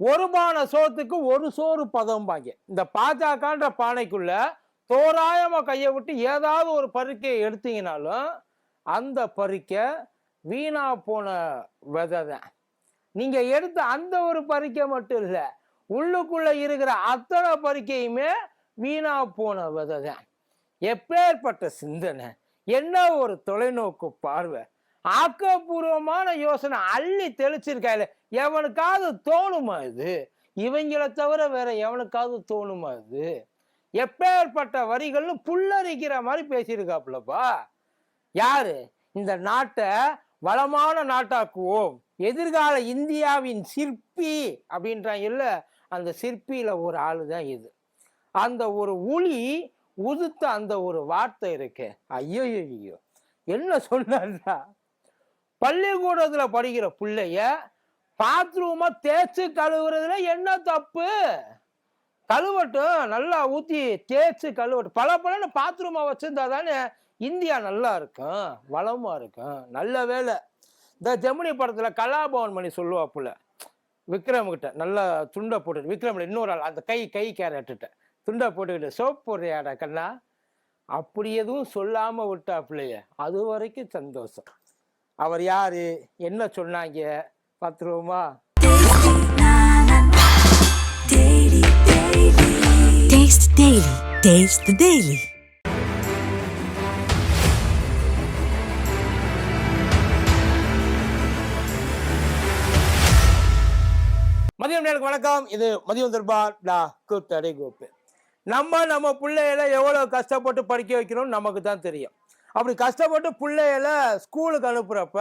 ஒரு பானை சோத்துக்கு ஒரு சோறு பதம்பாங்க. இந்த பாஜகன்ற பானைக்குள்ள தோராயமா கையை விட்டு ஏதாவது ஒரு பருக்கையை எடுத்தீங்கனாலும் அந்த பருக்கை வீணா போன விதை தான் நீங்க எடுத்த அந்த ஒரு பருக்கை மட்டும் இல்லை உள்ளுக்குள்ள இருக்கிற அத்தனை பருக்கையுமே வீணா போன விதை தான் எப்பேற்பட்ட சிந்தனை என்ன ஒரு தொலைநோக்கு பார்வை ஆக்கப்பூர்வமான யோசனை அள்ளி தெளிச்சிருக்காயில எவனுக்காவது தோணுமா இது? இவங்கள தவிர வேற எவனுக்காவது தோணுமா இது? எப்பேற்பட்ட வரிகள்னு புல்லரிக்கிற மாதிரி பேசியிருக்காப்புலப்பா. யாரு? இந்த நாட்டை வளமான நாட்டாக்குவோம். எதிர்கால இந்தியாவின் சிற்பி அப்படின்றாங்க இல்லை அந்த சிற்பியில் ஒரு ஆளு தான் இது. அந்த ஒரு உளி உதுத்த அந்த ஒரு வார்த்தை இருக்கு. ஐயோ ஐயோ என்ன சொன்னார்டா? பள்ளிக்கூடத்துல படிக்கிற பிள்ளைய பாத்ரூமா தேய்ச்சி கழுவுறதுல என்ன தப்பு? கழுவட்டும் நல்லா ஊத்தி தேய்ச்சி கழுவட்டும். பல பலன்னு பாத்ரூமா வச்சிருந்தா தானே இந்தியா நல்லா இருக்கும் வளமா இருக்கும் நல்ல வேலை. இந்த ஜெமினி படத்துல கலாபவன் மணி சொல்லுவாப்புல விக்ரம் கிட்ட நல்லா துண்டை போட்டுட்டு விக்ரம் இன்னொரு ஆள் அந்த கை கை கேரட்டுட்ட துண்டை போட்டுக்கிட்டு சோப் போடுறியாடா கண்ணா? அப்படி எதுவும் சொல்லாம பிள்ளைய அது வரைக்கும் சந்தோஷம். அவர் யாரு? என்ன சொன்னாங்க? பார்த்துருவோமா. மதியம் நேருக்கு வணக்கம். இது மதியம் தர்பார் டா கூத்தடை கோப்பு. நம்ம நம்ம பிள்ளைகளை எவ்வளோ கஷ்டப்பட்டு படிக்க வைக்கணும்னு நமக்கு தான் தெரியும். அப்படி கஷ்டப்பட்டு பிள்ளைகளை ஸ்கூலுக்கு அனுப்புகிறப்ப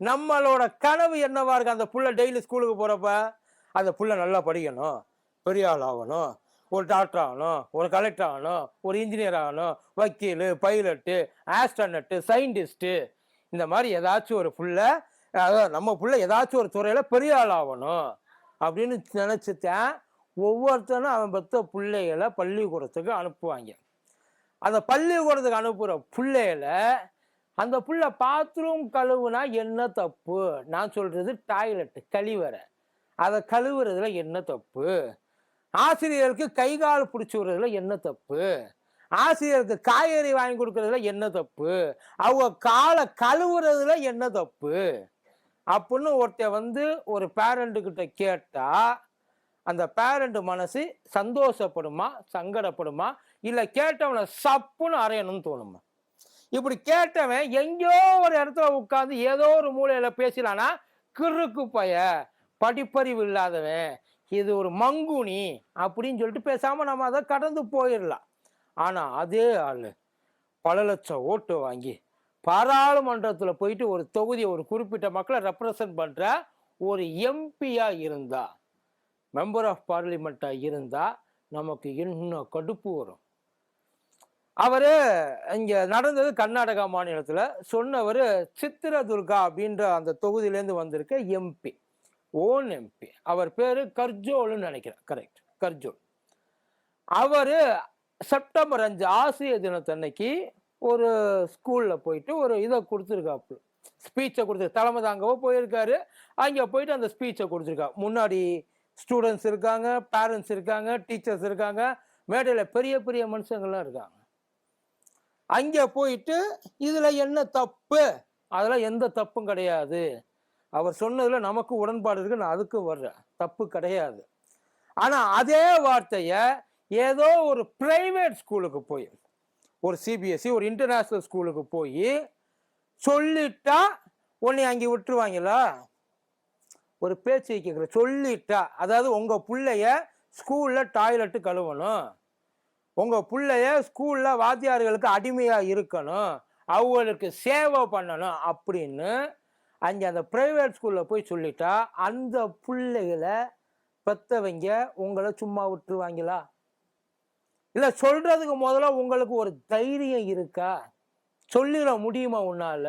நம்மளோட கனவு என்னவா இருக்கு? அந்த புள்ள டெய்லி ஸ்கூலுக்கு போகிறப்ப அந்த புள்ள நல்லா படிக்கணும் பெரிய ஆள் ஆகணும் ஒரு டாக்டர் ஆகணும் ஒரு கலெக்டர் ஆகணும் ஒரு இன்ஜினியர் ஆகணும் வக்கீல் பைலட்டு ஆஸ்ட்ரானட்டு சயின்டிஸ்ட்டு இந்த மாதிரி ஏதாச்சும் ஒரு புள்ள அதாவது நம்ம புள்ள ஏதாச்சும் ஒரு துறையில் பெரிய ஆள் ஆகணும் அப்படின்னு நினச்சிட்டேன் ஒவ்வொருத்தனும் அவன் பெற்ற பிள்ளைகளை பள்ளிக்கூடத்துக்கு அனுப்புவாங்க. அந்த பள்ளிக்கூடத்துக்கு அனுப்புகிற பிள்ளையில அந்த புள்ள பாத்ரூம் கழுவுனா என்ன தப்பு? நான் சொல்கிறது டாய்லெட்டு கழிவறை. அதை கழுவுறதுல என்ன தப்பு? ஆசிரியருக்கு கை கால் பிடிச்சி விடுறதுல என்ன தப்பு? ஆசிரியருக்கு காய்கறி வாங்கி கொடுக்கறதுல என்ன தப்பு? அவங்க காலை கழுவுறதுல என்ன தப்பு? அப்படின்னு ஒருத்தன் வந்து ஒரு பேரண்ட்டுக்கிட்ட கேட்டால் அந்த பேரண்ட் மனசு சந்தோஷப்படுமா சங்கடப்படுமா? இல்லை கேட்டவனை சப்புன்னு அறையணும்னு தோணுமா? இப்படி கேட்டவன் எங்கேயோ ஒரு இடத்துல உட்காந்து ஏதோ ஒரு மூலையில் பேசலானா கிறுக்கு பைய படிப்பறிவு இல்லாதவன் இது ஒரு மங்குனி அப்படின்னு சொல்லிட்டு பேசாமல் நம்ம அதை கடந்து போயிடலாம். ஆனால் அதே ஆள் பல லட்சம் ஓட்டு வாங்கி பாராளுமன்றத்தில் போயிட்டு ஒரு தொகுதியை ஒரு குறிப்பிட்ட மக்களை ரெப்ரசன்ட் பண்ணுற ஒரு எம்பியாக இருந்தா மெம்பர் ஆஃப் பார்லிமெண்ட்டாக இருந்தால் நமக்கு இன்னும் கடுப்பு வரும். அவர் இங்கே நடந்தது கர்நாடகா மாநிலத்தில் சொன்னவர் சித்திரதுர்கா அப்படின்ற அந்த தொகுதியிலேருந்து வந்திருக்க எம்பி ஓன் எம்பி அவர் பேர் கர்ஜோல்னு நினைக்கிறேன். கரெக்ட் கர்ஜோல். அவர் செப்டம்பர் அஞ்சு ஆசிரியர் தினத்தன்னைக்கு ஒரு ஸ்கூலில் போயிட்டு ஒரு இதை கொடுத்துருக்காப்பு ஸ்பீச்சை கொடுத்து தலைமை தாங்கவோ போயிருக்காரு. அங்கே போயிட்டு அந்த ஸ்பீச்சை கொடுத்துருக்கா. முன்னாடி ஸ்டூடெண்ட்ஸ் இருக்காங்க பேரண்ட்ஸ் இருக்காங்க டீச்சர்ஸ் இருக்காங்க. மேடையில் பெரிய பெரிய மனுஷங்கள்லாம் இருக்காங்க. அங்கே போயிட்டு இதில் என்ன தப்பு? அதெல்லாம் எந்த தப்பும் கிடையாது. அவர் சொன்னதில் நமக்கு உடன்பாடு இருக்கு நான் அதுக்கும் வர்றேன். தப்பு கிடையாது. ஆனால் அதே வார்த்தையை ஏதோ ஒரு ப்ரைவேட் ஸ்கூலுக்கு போய் ஒரு சிபிஎஸ்சி ஒரு இன்டர்நேஷ்னல் ஸ்கூலுக்கு போய் சொல்லிட்டா உன்னை அங்கே விட்டுருவாங்களா? ஒரு பேச்சு கேட்குற சொல்லிட்டா அதாவது உங்கள் பிள்ளைய ஸ்கூலில் டாய்லெட்டு கழுவணும். உங்கள் பிள்ளைய ஸ்கூலில் வாத்தியார்களுக்கு அடிமையாக இருக்கணும். அவங்களுக்கு சேவை பண்ணணும் அப்படின்னு அங்கே அந்த ப்ரைவேட் ஸ்கூலில் போய் சொல்லிட்டா அந்த பிள்ளைகளை பெற்றவங்க உங்களை சும்மா விட்டுருவாங்களா? இல்லை சொல்கிறதுக்கு முதல்ல உங்களுக்கு ஒரு தைரியம் இருக்கா? சொல்லிட முடியுமா உன்னால?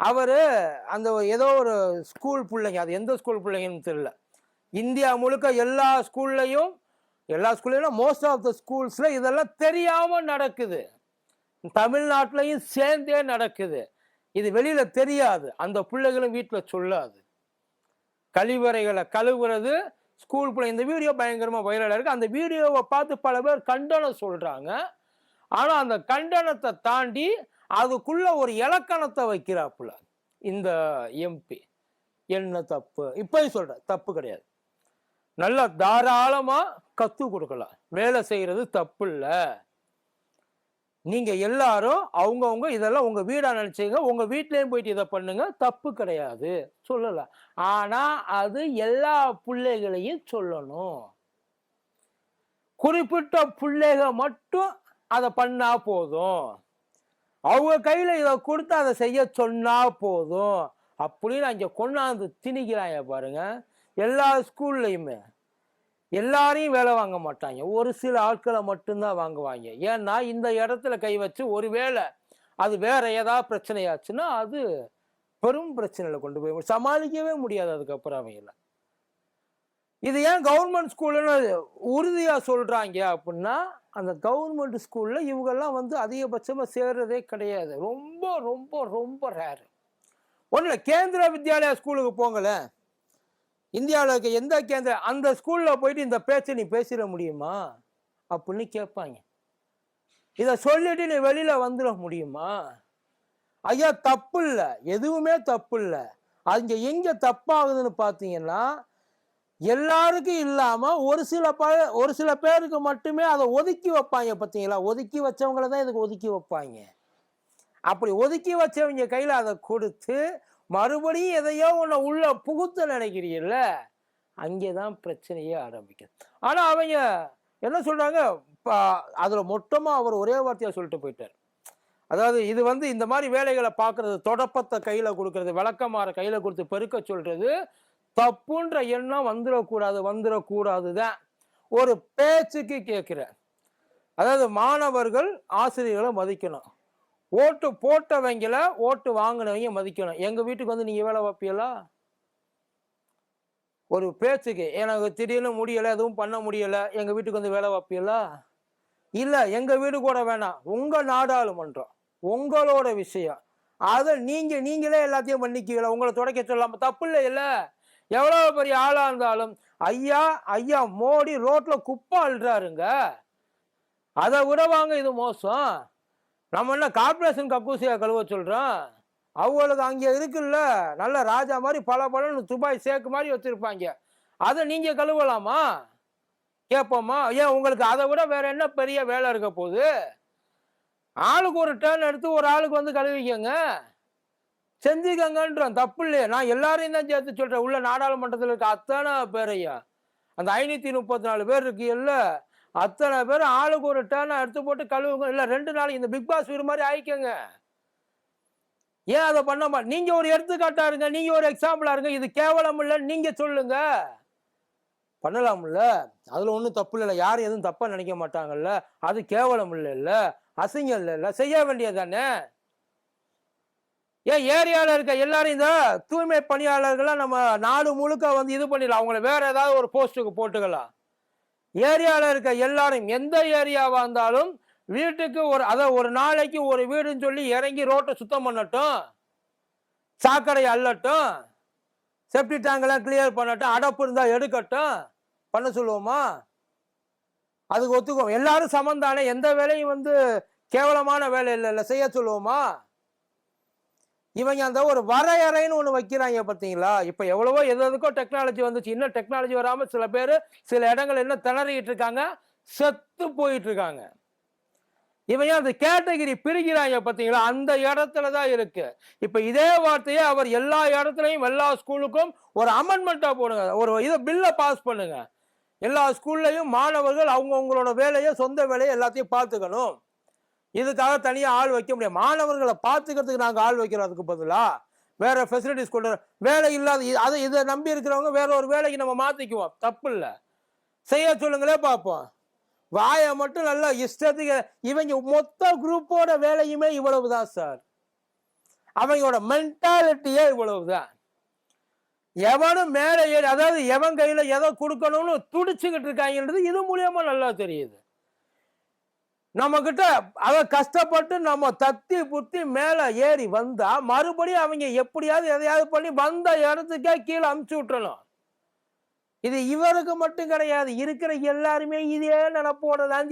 அவர் அந்த ஏதோ ஒரு ஸ்கூல் பிள்ளைங்க அது எந்த ஸ்கூல் பிள்ளைங்கன்னு தெரியல. இந்தியா முழுக்க எல்லா ஸ்கூல்லையும் எல்லா ஸ்கூல்லையும் மோஸ்ட் ஆஃப் த ஸ்கூல்ஸில் இதெல்லாம் தெரியாமல் நடக்குது. தமிழ்நாட்டிலையும் சேர்ந்தே நடக்குது. இது வெளியில் தெரியாது. அந்த பிள்ளைகளும் வீட்டில் சொல்லாது. கழிவறைகளை கழுவுறது ஸ்கூல் பிள்ளை இந்த வீடியோ பயங்கரமாக வைரலாக இருக்குது அந்த வீடியோவை பார்த்து பல பேர் கண்டனம் சொல்கிறாங்க ஆனால் அந்த கண்டனத்தை தாண்டி அதுக்குள்ள ஒரு இலக்கணத்தை வைக்கிறாப்புல. இந்த எம்பி என்ன தப்பு? இப்பயும் சொல்கிறேன் தப்பு கிடையாது. நல்லா தாராளமாக கற்றுக் கொடுக்கலாம். வேலை செய்கிறது தப்பு இல்லை நீங்க எல்லாரும் அவங்கவுங்க இதெல்லாம் உங்க வீடா நினைச்சீங்க உங்க வீட்லயும் போயிட்டு இதை பண்ணுங்க தப்பு கிடையாது. சொல்லலாம். ஆனா அது எல்லா பிள்ளைகளையும் சொல்லணும். குறிப்பிட்ட பிள்ளைக மட்டும் அதை பண்ணா போதும். அவங்க கையில் இதை கொடுத்து அதை செய்ய சொன்னால் போதும். அப்படின்னு அங்கே கொண்டாந்து திணிக்கிறாங்க பாருங்க. எல்லா ஸ்கூல்லையுமே. எல்லாரையும் வேலை வாங்க மாட்டாங்க. ஒரு சில ஆட்களை மட்டும்தான் வாங்குவாங்க. ஏன்னா இந்த இடத்துல கை வச்சு ஒரு வேளை அது வேற ஏதாவது பிரச்சனையாச்சுன்னா அது பெரும் பிரச்சனையில் கொண்டு போய் சமாளிக்கவே முடியாது. அதுக்கப்புறம் அவங்கள. இது ஏன் கவர்மெண்ட் ஸ்கூலுன்னு உறுதியாக சொல்கிறாங்க அப்படின்னா அந்த கவர்மெண்ட் ஸ்கூலில் இவங்கெல்லாம் வந்து அதிகபட்சமாக சேர்றதே கிடையாது. ரொம்ப ரொம்ப ரொம்ப ரேரு ஒன்றும் கேந்திர வித்யாலயா ஸ்கூலுக்கு போங்களேன். இந்தியாவில் இருக்க எந்த கேந்திர அந்த ஸ்கூலில் போயிட்டு இந்த பேச்சை நீ பேசிட முடியுமா? அப்படின்னு கேட்பாங்க இதை சொல்லிட்டு நீ வெளியில் வந்துட முடியுமா? ஐயா தப்பு இல்லை எதுவுமே தப்பு இல்லை அங்கே எங்கே தப்பாகுதுன்னு பார்த்தீங்கன்னா எல்லாருக்கும் இல்லாமல் ஒரு சில ப ஒரு சில பேருக்கு மட்டுமே அதை ஒதுக்கி வைப்பாங்க பார்த்தீங்களா? ஒதுக்கி வச்சவங்கள தான் இதுக்கு ஒதுக்கி வைப்பாங்க. அப்படி ஒதுக்கி வச்சவங்க கையில் அதை கொடுத்து மறுபடியும் எதையோ ஒன்று உள்ள புகுத்த நினைக்கிறீல்ல அங்கே தான் பிரச்சனையே ஆரம்பிக்கும் ஆனால் அவங்க என்ன சொல்கிறாங்க இப்போ அதில் மொத்தமாக அவர் ஒரே வார்த்தையாக சொல்லிட்டு போயிட்டார். அதாவது இது வந்து இந்த மாதிரி வேலைகளை பார்க்கறது தொடப்பத்தை கையில் கொடுக்கறது விளக்கமாற கையில் கொடுத்து பெருக்க சொல்கிறது தப்புன்ற எண்ணம் வந்துடக்கூடாது வந்துடக்கூடாது தான் ஒரு பேச்சுக்கு கேட்குறேன் அதாவது மாணவர்கள் ஆசிரியர்களை மதிக்கணும். ஓட்டு போட்டவங்கள ஓட்டு வாங்கினவங்க மதிக்கணும். எங்கள் வீட்டுக்கு வந்து நீங்கள் வேலை வைப்பீங்களா ஒரு பேச்சுக்கு எனக்கு திடீர்னு முடியலை எதுவும் பண்ண முடியலை எங்கள் வீட்டுக்கு வந்து வேலை வைப்பீங்களா இல்லை எங்கள் வீடு கூட வேணாம். உங்கள் நாடாளுமன்றம் உங்களோட விஷயம். அதை நீங்கள் நீங்களே எல்லாத்தையும் பண்ணிக்கீங்களா உங்களை தொடக்க சொல்லாமல் தப்பு இல்லை இல்லை எவ்வளோ பெரிய ஆளாக இருந்தாலும் ஐயா ஐயா மோடி ரோட்டில் குப்பை அழுறாருங்க அதை விட வாங்க இது மோசம். நம்ம என்ன கார்பரேஷன் கக்கூசியாக கழுவ சொல்கிறோம் அவங்களுக்கு அங்கே இருக்குல்ல நல்ல ராஜா மாதிரி பல பலன்னு துபாய் சேக்கு மாதிரி வச்சிருப்பாங்க. அதை நீங்கள் கழுவலாமா? கேட்போமா ஏன் உங்களுக்கு அதை விட வேற என்ன பெரிய வேலை இருக்க போகுது? ஆளுக்கு ஒரு டேர்ன் எடுத்து ஒரு ஆளுக்கு வந்து கழுவிக்கங்க. செஞ்சுக்கங்கன்றான் தப்பு இல்லையா நான் எல்லாரையும் தான் சேர்த்து சொல்கிறேன் உள்ள நாடாளுமன்றத்தில் இருக்க அத்தனை பேரையா அந்த ஐநூற்றி முப்பத்தி நாலு பேர் இருக்கு இல்லை அத்தனை பேர் ஆளுக்கு ஒரு டேர்னை எடுத்து போட்டு கழுவுங்க. இல்லை ரெண்டு நாளைக்கு இந்த பிக் பாஸ் வீடு மாதிரி ஆயிக்கங்க. ஏன் அதை பண்ண மா? நீங்கள் ஒரு எடுத்துக்காட்டாக இருங்க. நீங்கள் ஒரு எக்ஸாம்பிளாக இருங்க. இது கேவலம் இல்லை. நீங்கள் சொல்லுங்க. பண்ணலாம்ல அதில் ஒன்றும் தப்பு இல்லை. யாரும் எதுவும் தப்பாக நினைக்க மாட்டாங்கல்ல. அது கேவலம் இல்லை இல்லை. அசிங்கம் இல்லை. செய்ய வேண்டியது தானே? ஏன் ஏரியாவில் இருக்க எல்லாரும் இந்த தூய்மை பணியாளர்களை நம்ம நாடு முழுக்க வந்து இது பண்ணிடலாம். அவங்கள வேற ஏதாவது ஒரு போஸ்ட்டுக்கு போட்டுக்கலாம். ஏரியாவில் இருக்க எல்லாரும் எந்த ஏரியாவாக இருந்தாலும் வீட்டுக்கு ஒரு அதை ஒரு நாளைக்கு ஒரு வீடுன்னு சொல்லி இறங்கி ரோட்டை சுத்தம் பண்ணட்டும். சாக்கடை அள்ளட்டும். செப்டி டேங்கெல்லாம் கிளியர் பண்ணட்டும். அடப்பு இருந்தால் எடுக்கட்டும். பண்ண சொல்லுவோமா? அதுக்கு ஒத்துக்குவோம். எல்லாரும் சமந்தானே. எந்த வேலையும் வந்து கேவலமான வேலை இல்லை இல்லை செய்ய சொல்லுவோமா? இவங்க அந்த ஒரு வரையறைன்னு ஒன்று வைக்கிறாங்க பார்த்தீங்களா? இப்போ எவ்வளவோ எது எதுக்கோ டெக்னாலஜி வந்துச்சு. இன்னும் டெக்னாலஜி வராமல் சில பேர் சில இடங்கள் என்ன திணறிக்கிட்டு இருக்காங்க? செத்து போயிட்டு இருக்காங்க. இவங்க அந்த கேட்டகிரி பிரிக்கிறாங்க பார்த்தீங்களா? அந்த இடத்துல தான் இருக்கு. இப்போ இதே வார்த்தையை அவர் எல்லா இடத்துலையும் எல்லா ஸ்கூலுக்கும் ஒரு அமெண்ட்மெண்ட்டாக போடுங்க. ஒரு இதை பில்லை பாஸ் பண்ணுங்க. எல்லா ஸ்கூல்லையும் மாணவர்கள் அவங்கவுங்களோட வேலையை சொந்த வேலையை எல்லாத்தையும் பார்த்துக்கணும். இதுக்காக தனியாக ஆள் வைக்க முடியாது. மாணவர்களை பார்த்துக்கிறதுக்கு நாங்கள் ஆள் வைக்கிறோம் அதுக்கு பதிலாக வேற ஃபெசிலிட்டிஸ் கொண்டு வேலை இல்லாத அதை இதை நம்பி இருக்கிறவங்க வேற ஒரு வேலைக்கு நம்ம மாற்றிக்குவோம் தப்பு இல்லை செய்ய சொல்லுங்களே பார்ப்போம். வாயை மட்டும் நல்லா இஷ்டத்துக்கு இவங்க மொத்த குரூப்போட வேலையுமே இவ்வளவு தான் சார். அவங்களோட மென்டாலிட்டியே இவ்வளவு தான் எவனும் மேலே ஏறி அதாவது எவன் கையில் எதை கொடுக்கணும்னு துடிச்சுக்கிட்டு இருக்காங்கன்றது இது மூலியமாக நல்லா தெரியுது. நம்ம கிட்ட கஷ்டப்பட்டு நம்ம தத்தி புத்தி மேலே ஏறி வந்தா மறுபடியும் அவங்க எப்படியாவது எதையாவது பண்ணி வந்த இடத்துக்கே கீழே அமுச்சு விட்டணும் இது இவருக்கு மட்டும் கிடையாது. இருக்கிற எல்லாருமே இதே நினப்போட தான்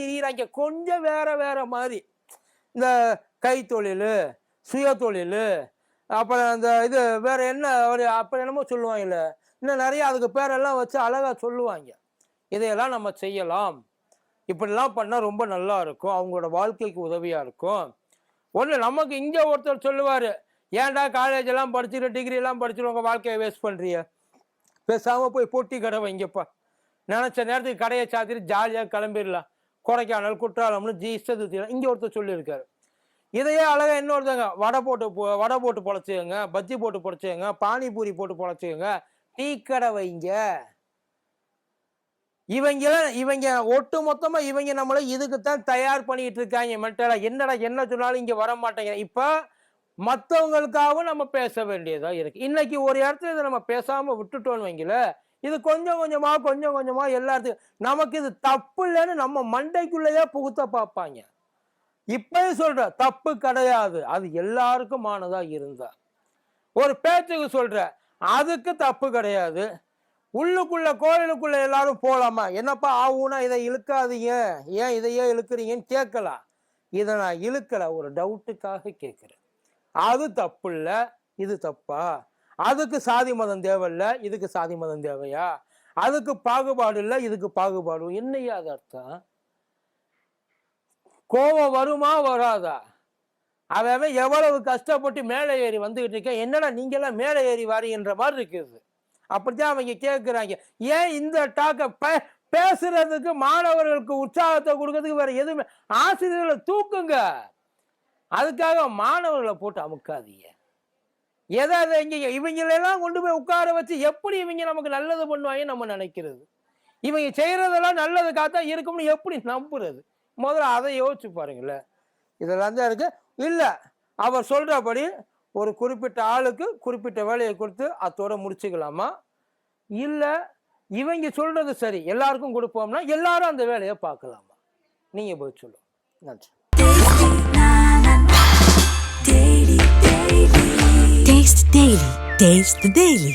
கொஞ்சம் வேற வேற மாதிரி. இந்த கைத்தொழில் சுய தொழில் அப்புறம் அந்த இது வேற என்ன ஒரு அப்புறம் என்னமோ சொல்லுவாங்கல்ல. இன்னும் நிறைய அதுக்கு பேரெல்லாம் வச்சு அழகாக சொல்லுவாங்க. இதையெல்லாம் நம்ம செய்யலாம். இப்படிலாம் பண்ணால் ரொம்ப நல்லா இருக்கும். அவங்களோட வாழ்க்கைக்கு உதவியாக இருக்கும். ஒன்று நமக்கு இங்கே ஒருத்தர் சொல்லுவார் ஏன்டா காலேஜெல்லாம் படிச்சுட்டு டிகிரி படிச்சுட்டு உங்கள் வாழ்க்கையை வேஸ்ட் பண்ணுறிய பேசாமல் போய் பொட்டி கடை வைங்கப்பா நினச்ச நேரத்துக்கு கடையை சாத்திட்டு ஜாலியாக கிளம்பிடலாம். கொடைக்கானல் குற்றாலம்னு ஜி இஷ்டத்துக்கு இங்கே ஒருத்தர் சொல்லியிருக்காரு. இதையே அழகாக இன்னொருத்தங்க வடை போட்டு போ வடை போட்டு பொழைச்சிக்கோங்க பஜ்ஜி போட்டு பொழைச்சிக்கோங்க பானிபூரி போட்டு பொழைச்சிக்கோங்க டீ கடை வைங்க இவங்க இவங்க ஒட்டு மொத்தமா இவங்க நம்மளை இதுக்குத்தான் தயார் பண்ணிட்டு இருக்காங்க மென்டலா என்னடா என்ன சொன்னாலும் இங்க வர மாட்டேங்க இப்ப மற்றவங்களுக்காகவும் நம்ம பேச வேண்டியதா இருக்கு. இன்னைக்கு ஒரு இடத்துல இதை நம்ம பேசாம விட்டுட்டோம்னு வைங்கள இது கொஞ்சம் கொஞ்சமா கொஞ்சம் கொஞ்சமா எல்லாத்துக்கும் நமக்கு இது தப்பு இல்லைன்னு நம்ம மண்டைக்குள்ளேயே புகுத்த பார்ப்பாங்க. இப்பயும் சொல்ற தப்பு கிடையாது அது எல்லாருக்குமானதா இருந்தா. ஒரு பேச்சுக்கு சொல்ற அதுக்கு தப்பு கிடையாது. உள்ளுக்குள்ள கோயிலுக்குள்ள எல்லாரும் போலாமா? என்னப்பா ஆகும்னா இதை இழுக்காதீங்க. ஏன் இதையே இழுக்கிறீங்கன்னு கேட்கலாம் இதை நான் இழுக்கல ஒரு டவுட்டுக்காக கேட்குறேன். அது தப்பு இல்லை இது தப்பா? அதுக்கு சாதி மதம் தேவையில்ல இதுக்கு சாதி மதம் தேவையா? அதுக்கு பாகுபாடு இல்லை இதுக்கு பாகுபாடு என்னையா அது அர்த்தம்? கோபம் வருமா வராதா? அவன் எவ்வளவு கஷ்டப்பட்டு மேலே ஏறி வந்துகிட்டு இருக்கேன். என்னடா நீங்கெல்லாம் மேலே ஏறி வாரீங்கன்ற மாதிரி இருக்குது. அப்படித்தான் அவங்க கேட்குறாங்க. ஏன் இந்த டாக்கை பே பேசுறதுக்கு மாணவர்களுக்கு உற்சாகத்தை கொடுக்கறதுக்கு வேற எதுவுமே ஆசிரியர்களை தூக்குங்க. அதுக்காக மாணவர்களை போட்டு அமுக்காதீங்க. எதை அதை இங்க இவங்களெல்லாம் கொண்டு போய் உட்கார வச்சு எப்படி இவங்க நமக்கு நல்லது பண்ணுவாங்க நம்ம நினைக்கிறது. இவங்க செய்கிறதெல்லாம் நல்லதுக்காகத்தான் இருக்கும்னு எப்படி நம்புறது? முதல்ல அதை யோசிச்சு பாருங்களேன். இதெல்லாம் தான் இருக்கு. இல்லை அவர் சொல்கிறபடி ஒரு குறிப்பிட்ட ஆளுக்கு குறிப்பிட்ட வேலையை கொடுத்து அத்தோட முடிச்சுக்கலாமா? இல்லை இவங்க சொல்றது சரி எல்லாருக்கும் கொடுப்போம்னா எல்லாரும் அந்த வேலையை பார்க்கலாமா நீங்க போய் சொல்லுவோம் நன்றி Taste Daily. Taste the Daily.